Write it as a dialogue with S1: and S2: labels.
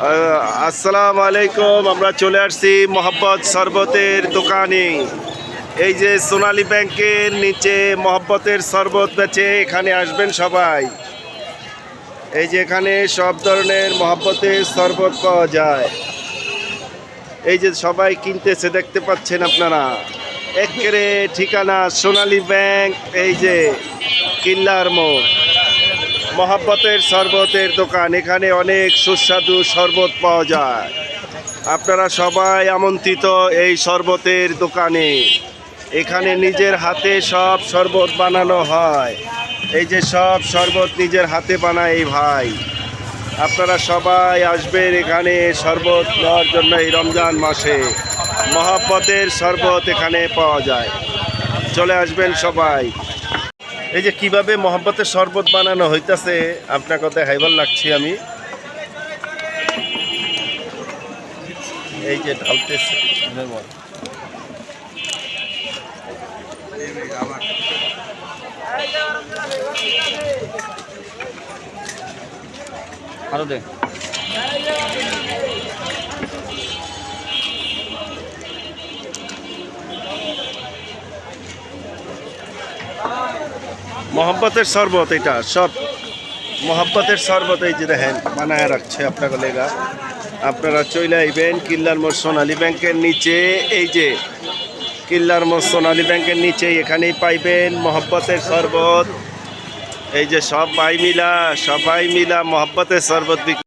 S1: আসসালামু আলাইকুম, আমরা চলে আসছি মোহাম্মদ শরবতের দোকানে। এই যে সোনালী ব্যাংকের নিচে মোহাম্মতের শরবত বেচে এখানে আসবেন সবাই। এই যে এখানে সব ধরনের মোহাম্মতের শরবত পাওয়া যায়। এই যে সবাই কিনতেছে, দেখতে পাচ্ছেন আপনারা। একেরে ঠিকানা সোনালী ব্যাংক, এই যে কিল্লার মোড়। মহাব্বতের শরবতের দোকান। এখানে অনেক সুস্বাদু শরবত পাওয়া যায়। আপনারা সবাই আমন্ত্রিত এই শরবতের দোকানে। এখানে নিজের হাতে সব শরবত বানানো হয়। এই যে সব শরবত নিজের হাতে বানায় এই ভাই। আপনারা সবাই আসবেন এখানে শরবত নেওয়ার জন্য এই রমজান মাসে। মহাব্বতের শরবত এখানে পাওয়া যায়। চলে আসবেন সবাই। এই যে কীভাবে মহব্বতের শরবত বানানো হইতাছে আপনার কথা হাইবার লাগছি আমি। এই যে ঢালতেছে।
S2: আরও দে।
S1: মহব্বতের শরবত এটা, সব মহব্বতের শরবত এই যে দেখেন, বানায় রাখছে আপনার লেগা। আপনারা চলে আইবেন কিল্লার মোড় সোনালী ব্যাংকের নিচে, এই যে কিল্লার মোড় সোনালী ব্যাংকের নিচে এখানেই পাইবেন মহব্বতের শরবত। এই যে সব ভাই মিলা, সবাই মিলা মহব্বতের শরবত